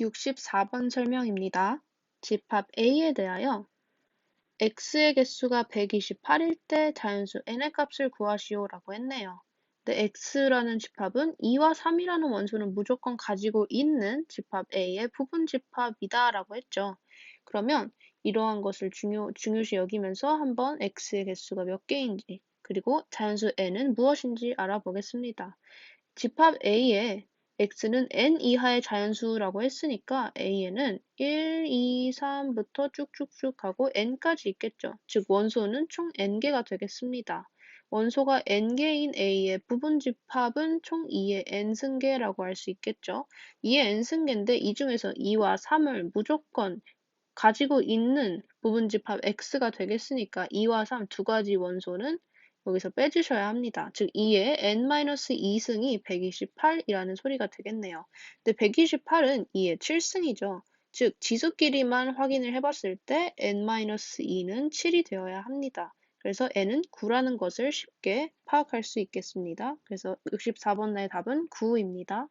64번 설명입니다. 집합 A에 대하여 x의 개수가 128일 때 자연수 n의 값을 구하시오 라고 했네요. 근데 x라는 집합은 2와 3이라는 원소는 무조건 가지고 있는 집합 A의 부분 집합이다 라고 했죠. 그러면 이러한 것을 중요, 중요시 여기면서 한번 x의 개수가 몇 개인지 그리고 자연수 n은 무엇인지 알아보겠습니다. 집합 A에 x는 n 이하의 자연수라고 했으니까 a에는 1, 2, 3부터 쭉쭉쭉 하고 n까지 있겠죠. 즉 원소는 총 n개가 되겠습니다. 원소가 n개인 a의 부분 집합은 총 2의 n승계라고 할 수 있겠죠. 2의 n승계인데 이 중에서 2와 3을 무조건 가지고 있는 부분 집합 x가 되겠으니까 2와 3 두 가지 원소는 여기서 빼주셔야 합니다. 즉 2의 n-2승이 128이라는 소리가 되겠네요. 근데 128은 2의 7승이죠. 즉 지수끼리만 확인을 해봤을 때 n-2는 7이 되어야 합니다. 그래서 n은 9라는 것을 쉽게 파악할 수 있겠습니다. 그래서 64번 나의 답은 9입니다.